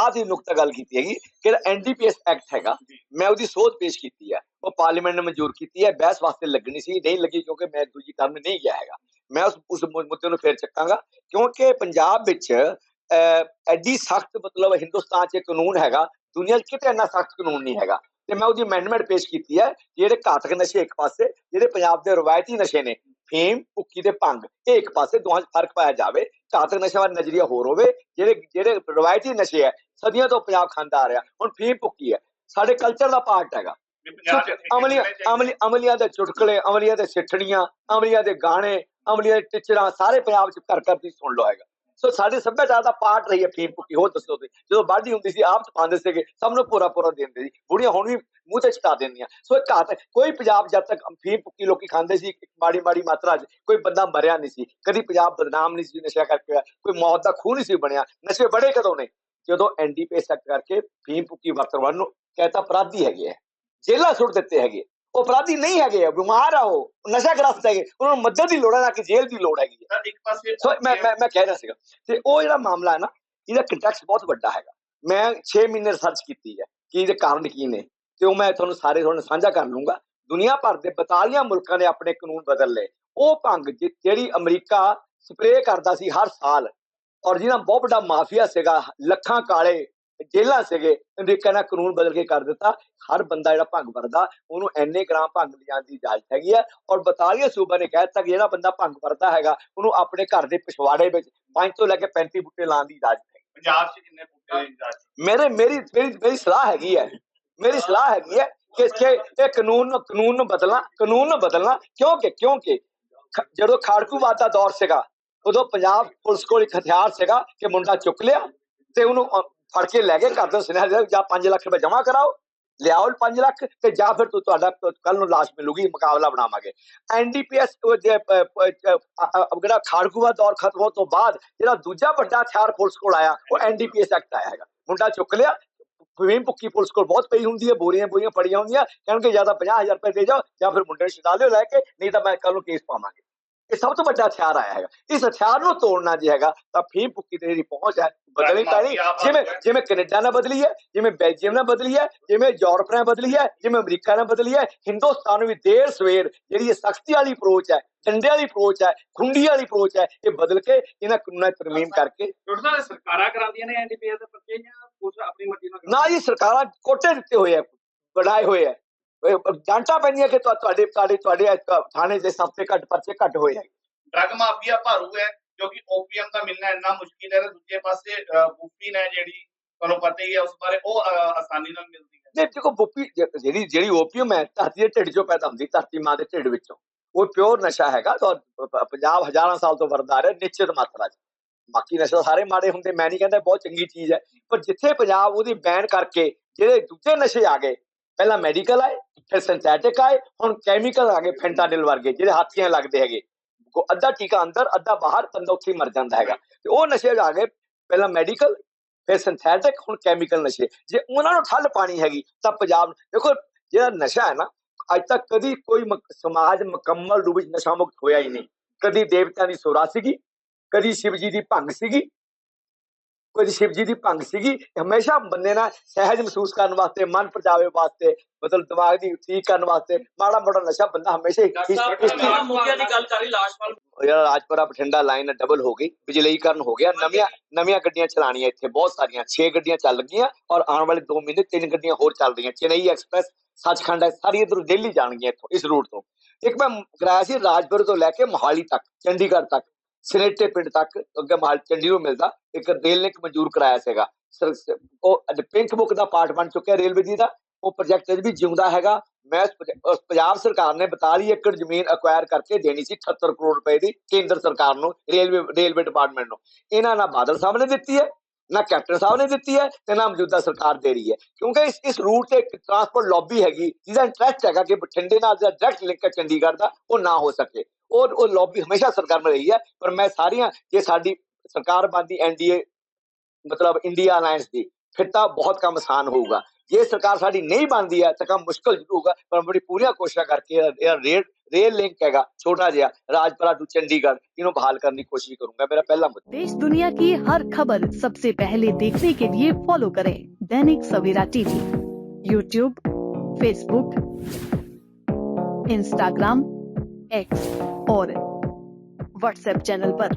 ਆਹ ਦੀ ਨੁਕਤਾ ਗੱਲ ਕੀਤੀ ਹੈਗੀ ਕਿ ਐਨਡੀਪੀਐਸ ਐਕਟ ਹੈਗਾ, ਮੈਂ ਉਹਦੀ ਸੋਧ ਪੇਸ਼ ਕੀਤੀ ਹੈ। ਉਹ ਪਾਰਲੀਮੈਂਟ ਨੇ ਮਨਜ਼ੂਰ ਕੀਤੀ ਹੈ, ਬਹਿਸ ਵਾਸਤੇ ਲੱਗਣੀ ਸੀ, ਨਹੀਂ ਲੱਗੀ ਕਿਉਂਕਿ ਮੈਂ ਦੂਜੀ ਟਰਮ ਨਹੀਂ ਗਿਆ ਹੈਗਾ। ਮੈਂ ਉਸ ਉਸ ਮੁੱਦੇ ਨੂੰ ਫੇਰ ਚੱਕਾਂਗਾ, ਕਿਉਂਕਿ ਪੰਜਾਬ ਵਿੱਚ ਐਡੀ ਸਖਤ ਮਤਲਬ ਹਿੰਦੁਸਤਾਨ 'ਚ ਕਾਨੂੰਨ ਹੈਗਾ, ਦੁਨੀਆ 'ਚ ਕਿਤੇ ਇੰਨਾ ਸਖਤ ਕਾਨੂੰਨ ਨਹੀਂ ਹੈਗਾ। ਤੇ ਮੈਂ ਉਹਦੀ ਅਮੈਂਡਮੈਂਟ ਪੇਸ਼ ਕੀਤੀ ਹੈ, ਜਿਹੜੇ ਘਾਤਕ ਨਸ਼ੇ ਇੱਕ ਪਾਸੇ, ਜਿਹੜੇ ਪੰਜਾਬ ਦੇ ਰਵਾਇਤੀ ਨਸ਼ੇ ਨੇ, ਫੇਮ, ਭੁੱਕੀ ਤੇ ਭੰਗ, ਇਹ ਇੱਕ ਪਾਸੇ ਦੋਹਾਂ 'ਚ ਫ਼ਰਕ ਪਾਇਆ ਜਾਵੇ। ਘਾਤਕ ਨਸ਼ਿਆਂ ਦਾ ਨਜ਼ਰੀਆ ਹੋਰ ਹੋਵੇ, ਜਿਹੜੇ ਜਿਹੜੇ ਰਵਾਇਤੀ ਨਸ਼ੇ ਹੈ ਸਦੀਆਂ ਤੋਂ ਪੰਜਾਬ ਖਾਂਦਾ ਆ ਰਿਹਾ ਹੁਣ ਫੀਮ ਭੁੱਕੀ ਹੈ। ਸਾਡੇ ਕਲਚਰ ਦਾ ਪਾਰਟ ਹੈਗਾ। ਅਮਲੀਆਂ ਅਮਲੀਆਂ ਦੇ ਚੁਟਕਲੇ ਅਮਲੀਆਂ ਦੇ ਸਿੱਠਣੀਆਂ ਅਮਲੀਆਂ ਦੇ ਗਾਣੇ ਅਮਲੀਆਂ ਦੇ ਟਿਚਰਾਂ ਸਾਰੇ ਪੰਜਾਬ 'ਚ ਘਰ ਘਰ ਦੀ ਸੁਣ ਲਓ ਹੈਗਾ। ਸੋ ਸਾਡੇ ਸੱਭਿਆਚਾਰ ਦਾ ਪਾਰਟ ਰਹੀ ਹੈ ਫੀਮ ਭੁੱਕੀ ਹੋਰ ਦੱਸੋ ਤੁਸੀਂ? ਜਦੋਂ ਬਾਡੀ ਹੁੰਦੀ ਸੀ ਆਪ ਪਾਉਂਦੇ ਸੀਗੇ ਸਭ ਨੂੰ ਪੂਰਾ ਪੂਰਾ ਦਿੰਦੇ ਸੀ। ਬੁੜੀਆਂ ਹੁਣ ਵੀ ਮੂੰਹ ਤੇ ਚਟਾ ਦਿੰਦੀਆਂ। ਸੋ ਇਹ ਘਾਤ ਕੋਈ ਪੰਜਾਬ ਜਦ ਤੱਕ ਫੀਮ ਭੁੱਕੀ ਲੋਕੀ ਖਾਂਦੇ ਸੀ ਮਾੜੀ ਮਾੜੀ ਮਾਤਰਾ 'ਚ ਕੋਈ ਬੰਦਾ ਮਰਿਆ ਨਹੀਂ ਸੀ। ਕਦੀ ਪੰਜਾਬ ਬਦਨਾਮ ਨਹੀਂ ਸੀ ਨਸ਼ਾ ਕਰਕੇ ਕੋਈ ਮੌਤ ਦਾ ਖੂਹ ਨਹੀਂ ਸੀ ਬਣਿਆ। ਨਸ਼ੇ ਬੜੇ ਕਦੋਂ ਨੇ? ਜਦੋਂ ਐਨਡੀਪੀਐਸ ਐਕਟ ਕਰਕੇ ਫੀਮ ਭੁੱਕੀ ਵਰਤਣ ਨੂੰ ਕਹਿੰਦਾ ਅਪਰਾਧੀ ਹੈਗੇ ਆ ਜੇਲ੍ਹਾਂ ਸੁੱਟ ਦਿੱਤੇ ਹੈਗੇ ਉਹ ਅਪਰਾਧੀ ਨਹੀਂ ਹੈਗੇ ਆ, ਬਿਮਾਰ ਆ ਉਹ ਨਸ਼ਾ ਗ੍ਰਸਤ ਹੈਗੇ ਉਹਨਾਂ ਨੂੰ ਮਦਦ ਦੀ ਲੋੜ ਹੈ ਨਾ ਕਿ ਜੇਲ੍ਹ ਦੀ ਲੋੜ ਹੈਗੀ ਹੈ ਇੱਕ ਪਾਸੇ ਮੈਂ ਮੈਂ ਮੈਂ ਕਹਿ ਰਿਹਾ ਸੀਗਾ ਤੇ ਉਹ ਜਿਹੜਾ ਮਾਮਲਾ ਹੈ ਨਾ ਇਹਦਾ ਕੰਟੈਕਸਟ ਬਹੁਤ ਵੱਡਾ ਹੈਗਾ। ਮੈਂ 6 ਮਹੀਨੇ ਰਿਸਰਚ ਕੀਤੀ ਹੈ ਕਿ ਇਹਦੇ ਕਾਰਨ ਕੀ ਨੇ ਤੇ ਉਹ ਮੈਂ ਤੁਹਾਨੂੰ ਸਾਰੇ ਤੁਹਾਨੂੰ ਸਾਂਝਾ ਕਰ ਲੂੰਗਾ ਦੁਨੀਆ ਭਰ ਦੇ 42 ਮੁਲਕਾਂ ਨੇ ਆਪਣੇ ਕਾਨੂੰਨ ਬਦਲ ਲਏ। ਉਹ ਭੰਗ ਜਿਹੜੀ ਅਮਰੀਕਾ ਸਪਰੇਅ ਕਰਦਾ ਸੀ ਹਰ ਸਾਲ ਔਰ ਜਿਹਦਾ ਬਹੁਤ ਵੱਡਾ ਮਾਫੀਆ ਸੀਗਾ ਲੱਖਾਂ ਕਾਲੇ ਜੇਲ੍ਹਾਂ ਸੀਗੇ ਅਮਰੀਕਾ ਨੇ ਕਾਨੂੰਨ ਬਦਲ ਕੇ ਕਰ ਦਿੱਤਾ। ਹਰ ਬੰਦਾ ਜਿਹੜਾ ਭੰਗ ਵਰਦਾ ਉਹਨੂੰ ਐਨੇ ਗ੍ਰਾਮ ਭੰਗ ਲਿਜਾਣ ਦੀ ਇਜਾਜ਼ਤ ਹੈਗੀ ਹੈ। ਔਰ 42 ਸੂਬਾ ਨੇ ਕਹਿ ਦਿੱਤਾ ਕਿ ਜਿਹੜਾ ਬੰਦਾ ਭੰਗ ਵਰਦਾ ਹੈਗਾ ਉਹਨੂੰ ਆਪਣੇ ਘਰ ਦੇ ਪਿਛਵਾੜੇ ਵਿੱਚ 5 ਤੋਂ ਲੈ ਕੇ 35 ਬੁੱਟੇ ਲਾਉਣ ਦੀ ਇਜਾਜ਼ਤ ਹੈ ਪੰਜਾਬ 'ਚ ਕਿੰਨੇ ਬੁੱਟੇ ਇਜਾਜ਼ਤ ਮੇਰੇ ਮੇਰੀ ਮੇਰੀ ਮੇਰੀ ਸਲਾਹ ਹੈਗੀ ਹੈ ਮੇਰੀ ਸਲਾਹ ਹੈਗੀ ਹੈ ਕਿ ਕਿ ਇਹ ਕਾਨੂੰਨ ਨੂੰ ਕਾਨੂੰਨ ਨੂੰ ਬਦਲਣਾ ਕਾਨੂੰਨ ਨੂੰ ਬਦਲਣਾ ਕਿਉਂਕਿ ਕਿਉਂਕਿ ਜਦੋਂ ਖਾੜਕੂਵਾਦ ਦਾ ਦੌਰ ਸੀਗਾ ਉਦੋਂ ਪੰਜਾਬ ਪੁਲਿਸ ਕੋਲ ਇੱਕ ਹਥਿਆਰ ਸੀਗਾ ਕਿ ਮੁੰਡਾ ਚੁੱਕ ਲਿਆ ਤੇ ਉਹਨੂੰ ਫੜ ਕੇ ਲੈ ਗਏ ਕਰਦੇ ਸੁਨੇਹਾ ਦੇ ਜਾਂ 5 ਲੱਖ ਰੁਪਏ ਜਮ੍ਹਾਂ ਕਰਾਓ, ਲਿਆਓ 5 ਲੱਖ ਤੇ ਜਾਂ ਫਿਰ ਤੂੰ ਤੁਹਾਡਾ ਕੱਲ ਨੂੰ ਲਾਸ਼ ਮਿਲੂਗੀ, ਮੁਕਾਬਲਾ ਬਣਾਵਾਂਗੇ। ਐਨਡੀਪੀਐਸ ਜਿਹੜਾ ਖਾੜਕੂਆ ਦੌਰ ਖਤਮ ਹੋਣ ਤੋਂ ਬਾਅਦ ਜਿਹੜਾ ਦੂਜਾ ਵੱਡਾ ਹਥਿਆਰ ਪੁਲਿਸ ਕੋਲ ਆਇਆ, ਉਹ ਐਨਡੀਪੀਐਸ ਐਕਟ ਆਇਆ ਹੈਗਾ। ਮੁੰਡਾ ਚੁੱਕ ਲਿਆ ਫੀਮ ਭੁੱਕੀ ਪੁਲਿਸ ਕੋਲ ਬਹੁਤ ਪਈ ਹੁੰਦੀ ਹੈ, ਬੋਰੀਆਂ ਬੋਰੀਆਂ ਫੜੀਆਂ ਹੁੰਦੀਆਂ ਕਹਿੰਦੇ ਜਾਂ ਤਾਂ 50000 ਰੁਪਏ ਦੇ ਜਾਓ, ਜਾਂ ਫਿਰ ਮੁੰਡੇ ਨੂੰ ਛਡਾ ਲਿਓ ਲੈ ਕੇ, ਨਹੀਂ ਤਾਂ ਮੈਂ ਕੱਲ ਨੂੰ ਕੇਸ ਪਾਵਾਂਗੇ। ਇਹ ਸਭ ਤੋਂ ਵੱਡਾ ਹਥਿਆਰ ਆਇਆ ਹੈਗਾ। ਇਸ ਹਥਿਆਰ ਨੂੰ ਤੋੜਨਾ ਜੇ ਹੈਗਾ ਤਾਂ ਫੀਮ ਭੁੱਕੀ ਤੇ ਜਿਹੜੀ ਪਹੁੰਚ ਹੈ। ਬਦਲਣੀ ਪੈਣੀ ਜਿਵੇਂ ਜਿਵੇਂ ਕੈਨੇਡਾ ਨੇ ਬਦਲੀ ਹੈ ਜਿਵੇਂ ਬੈਲਜੀਅਮ ਨੇ ਬਦਲੀ ਹੈ ਜਿਵੇਂ ਯੂਰਪ ਨੇ ਬਦਲੀ ਹੈ ਜਿਵੇਂ ਅਮਰੀਕਾ ਨੇ ਬਦਲੀ ਹੈ ਹਿੰਦੁਸਤਾਨ ਵੀ ਦੇਰ ਸਵੇਰ ਜਿਹੜੀ ਇਹ ਸਖਤੀ ਵਾਲੀ ਅਪਰੋਚ ਹੈ ਡੰਡੇ ਵਾਲੀ ਅਪਰੋਚ ਹੈ ਖੁੰਡੀ ਵਾਲੀ ਅਪਰੋਚ ਹੈ ਇਹ ਬਦਲ ਕੇ ਇਹਨਾਂ ਕਾਨੂੰਨਾਂ ਤਰਮੀਮ ਕਰਕੇ ਟੋਟਲ ਸਰਕਾਰਾਂ ਕਰਾਉਂਦੀਆਂ ਨੇ ਐਨਡੀਪੀਐਸ ਦੇ ਪਰਚੇ ਜਾਂ ਕੁਝ ਆਪਣੀ ਮਰਜ਼ੀ ਨਾਲ ਨਾ ਜੀ ਸਰਕਾਰਾਂ ਕੋਟੇ ਦਿੱਤੇ ਹੋਏ ਆ ਬਣਾਏ ਹੋਏ ਆ ਡਾਂਟਾ ਪੈਂਦੀਆਂ ਕਿ ਤੁਹਾ- ਤੁਹਾਡੇ ਤੁਹਾਡੇ ਤੁਹਾਡੇ ਥਾਣੇ ਦੇ ਸਭ ਘੱਟ ਪਰਚੇ ਘੱਟ ਹੋਏ ਆ। ਡਰਗ ਮਾਫੀਆ ਭਾਰੂ ਹੈ ਕਿਉਂਕਿ ਓਪੀਐਮ ਦਾ ਮਿਲਣਾ ਇੰਨਾ ਮੁਸ਼ਕਿਲ ਹੈ ਤੇ ਦੂਜੇ ਪਾਸੇ ਬੂਫੀਨ ਹੈ ਜਿਹੜੀ ਤੁਹਾਨੂੰ ਪਤਾ ਹੀ ਹੈ ਉਸ ਬਾਰੇ ਉਹ ਆਸਾਨੀ ਨਾਲ ਮਿਲਦੀ ਹੈ। ਜੇ ਦੇਖੋ ਬੁੱਪੀ ਜਿਹੜੀ ਜਿਹੜੀ ਓਪੀਅਮ ਹੈ ਧਰਤੀ ਦੇ ਢਿੱਡ ਚੋਂ ਪੈਦਾ ਹੁੰਦੀ ਧਰਤੀ ਮਾਂ ਦੇ ਢਿੱਡ ਵਿੱਚੋਂ। ਉਹ ਪਿਓਰ ਨਸ਼ਾ ਹੈਗਾ ਪੰਜਾਬ ਹਜ਼ਾਰਾਂ ਸਾਲ ਤੋਂ ਵਰਦਾ ਰਿਹਾ ਨਿਸ਼ਚਿਤ ਮਾਤਰਾ 'ਚ। ਬਾਕੀ ਨਸ਼ਾ ਸਾਰੇ ਮਾੜੇ ਹੁੰਦੇ ਮੈਂ ਨਹੀਂ ਕਹਿੰਦਾ ਬਹੁਤ ਚੰਗੀ ਚੀਜ਼ ਹੈ ਪਰ ਜਿੱਥੇ ਪੰਜਾਬ ਉਹਦੀ ਬੈਨ ਕਰਕੇ ਜਿਹੜੇ ਦੂਜੇ ਨਸ਼ੇ ਆ ਗਏ ਪਹਿਲਾਂ ਮੈਡੀਕਲ ਆਏ ਫਿਰ ਸਿੰਥੈਟਿਕ ਆਏ, ਹੁਣ ਕੈਮੀਕਲ ਆ ਗਏ ਫੈਂਟਾਨਿਲ ਵਰਗੇ ਜਿਹੜੇ ਹਾਥੀਆਂ ਲੱਗਦੇ ਹੈਗੇ। ਅੱਧਾ ਟੀਕਾ ਅੰਦਰ, ਅੱਧਾ ਬਾਹਰ, ਬੰਦਾ ਉੱਥੇ ਮਰ ਜਾਂਦਾ ਹੈਗਾ। ਤੇ ਉਹ ਨਸ਼ੇ ਆ ਗਏ, ਪਹਿਲਾਂ ਮੈਡੀਕਲ ਫਿਰ ਸਿੰਥੈਟਿਕ ਹੁਣ ਕੈਮੀਕਲ ਨਸ਼ੇ। ਜੇ ਉਹਨਾਂ ਨੂੰ ਠੱਲ ਪਾਣੀ ਹੈਗੀ, ਤਾਂ ਪੰਜਾਬ ਨੂੰ- ਦੇਖੋ, ਜਿਹੜਾ ਨਸ਼ਾ ਹੈ ਨਾ, ਅੱਜ ਤੱਕ ਕਦੀ ਕੋਈ ਸਮਾਜ ਮੁਕੰਮਲ ਰੂਪ ਵਿੱਚ ਨਸ਼ਾ ਮੁਕਤ ਹੋਇਆ ਹੀ ਨਹੀਂ। ਕਦੀ ਦੇਵਤਿਆਂ ਦੀ ਸੋਰਾ ਸੀਗੀ, ਕਦੀ ਸ਼ਿਵ ਜੀ ਦੀ ਭੰਗ ਸੀਗੀ ਕਦੀ ਸ਼ਿਵ ਜੀ ਦੀ ਭੰਗ ਸੀਗੀ ਹਮੇਸ਼ਾ ਬੰਦੇ ਨਾਲ ਸਹਿਜ ਮਹਿਸੂਸ ਕਰਨ ਵਾਸਤੇ ਮਨ ਪਰਚਾਵੇ ਵਾਸਤੇ ਮਤਲਬ ਦਿਮਾਗ ਦੀ ਠੀਕ ਕਰਨ ਵਾਸਤੇ ਮਾੜਾ ਮੋੜਾ ਨਸ਼ਾ ਬੰਦਾ ਹਮੇਸ਼ਾ ਹੀ ਮੁੱਦਿਆਂ ਦੀ ਗੱਲ ਕਰੀ ਲਾਸ਼ਪਾਲ ਯਾਰ ਰਾਜਪੁਰਾ ਬਠਿੰਡਾ ਲਾਈਨ ਡਬਲ ਹੋ ਗਈ ਬਿਜਲੀਕਰਨ ਹੋ ਗਿਆ ਨਵੀਆਂ ਨਵੀਆਂ ਗੱਡੀਆਂ ਚਲਾਣੀਆਂ ਇੱਥੇ ਬਹੁਤ ਸਾਰੀਆਂ 6 ਗੱਡੀਆਂ ਚੱਲ ਗਈਆਂ ਔਰ ਆਉਣ ਵਾਲੇ 2 ਮਹੀਨੇ ਤਿੰਨ ਗੱਡੀਆਂ ਹੋਰ ਚੱਲ ਰਹੀਆਂ ਚੇਨਈ ਐਕਸਪ੍ਰੈਸ ਸੱਚਖੰਡ ਹੈ ਸਾਰੀ ਇਧਰ ਦਿੱਲੀ ਜਾਣਗੀਆਂ ਇੱਥੋਂ ਇਸ ਰੂਟ ਤੋਂ। ਇੱਕ ਮੈਂ ਕਰਾਇਆ ਸੀ ਰਾਜਪੁਰ ਤੋਂ ਲੈ ਕੇ ਮੋਹਾਲੀ ਤੱਕ ਚੰਡੀਗੜ੍ਹ ਤੱਕ। ਸਨੇਟੇ ਪਿੰਡ ਤੱਕ ਅੱਗੇ ਮਹਾਲ ਚੰਡੀਗੜ੍ਹ ਮਿਲਦਾ, ਇੱਕ ਰੇਲ ਲਿੰਕ ਮਨਜ਼ੂਰ ਕਰਾਇਆ ਸੀਗਾ। ਉਹ ਪਿੰਕ ਬੁੱਕ ਦਾ ਪਾਰਟ ਬਣ ਚੁੱਕਿਆ ਰੇਲਵੇ ਜੀ ਦਾ। ਉਹ ਪ੍ਰੋਜੈਕਟ ਅਜੇ ਵੀ ਜਿਉਂਦਾ ਹੈਗਾ। ਮੈਂ ਪੰਜਾਬ ਸਰਕਾਰ ਨੇ 42 ਏਕੜ ਜ਼ਮੀਨ ਅਕਵਾਇਰ ਕਰਕੇ ਦੇਣੀ ਸੀ 78 ਕਰੋੜ ਰੁਪਏ ਦੀ ਕੇਂਦਰ ਸਰਕਾਰ ਨੂੰ, ਰੇਲਵੇ ਰੇਲਵੇ ਡਿਪਾਰਟਮੈਂਟ ਨੂੰ। ਇਹਨਾਂ ਨਾਲ ਬਾਦਲ ਸਾਹਿਬ ਨੇ ਦਿੱਤੀ ਹੈ। ਨਾ ਕੈਪਟਨ ਸਾਹਿਬ ਨੇ ਦਿੱਤੀ ਹੈ ਤੇ ਨਾ ਮੌਜੂਦਾ ਸਰਕਾਰ ਦੇ ਰਹੀ ਹੈ। ਕਿਉਂਕਿ ਇਸ ਇਸ ਰੂਟ ਤੇ ਇੱਕ ਟਰਾਂਸਪੋਰਟ ਲੌਬੀ ਹੈਗੀ, ਜਿਹਦਾ ਇੰਟਰਸਟ ਹੈਗਾ ਕਿ ਬਠਿੰਡੇ ਨਾਲ ਜਿਹੜਾ ਡਾਇਰੈਕਟ ਲਿੰਕ ਹੈ ਚੰਡੀਗੜ੍ਹ ਦਾ, ਉਹ ਨਾ ਹੋ ਸਕੇ। ਉਹ ਉਹ ਲੌਬੀ ਹਮੇਸ਼ਾ ਸਰਕਾਰ में ਰਹੀ ਹੈ, ਪਰ ਮੈਂ ਸਾਰੀਆਂ, ਜੇ ਸਾਡੀ ਸਰਕਾਰ ਬਣਦੀ ਐਨਡੀਏ ਮਤਲਬ ਇੰਡੀਆ ਅਲਾਈਅੰਸ ਦੀ, ਫਿਰ ਤਾਂ ਬਹੁਤ ਕੰਮ ਆਸਾਨ ਹੋਊਗਾ। ਜੇ ਸਰਕਾਰ ਸਾਡੀ ਨਹੀਂ ਬਣਦੀ ਹੈ ਤਾਂ ਕੰਮ ਮੁਸ਼ਕਲ ਜ਼ਰੂਰ ਹੋਊਗਾ, ਪਰ ਬੜੀ ਪੂਰੀਆਂ ਕੋਸ਼ਿਸ਼ਾਂ ਕਰਕੇ ਇਹ ਰੇਟ रेल लिंक हैगा छोटा जहा, राजपरा टू चंडीगढ़ इन्हों बहाल करने की कोशिश करूँगा, मेरा पहला मुद्दा। देश दुनिया की हर खबर सबसे पहले देखने के लिए फॉलो करें Dainik Savera TV YouTube Facebook Instagram X और व्हाट्सएप चैनल पर।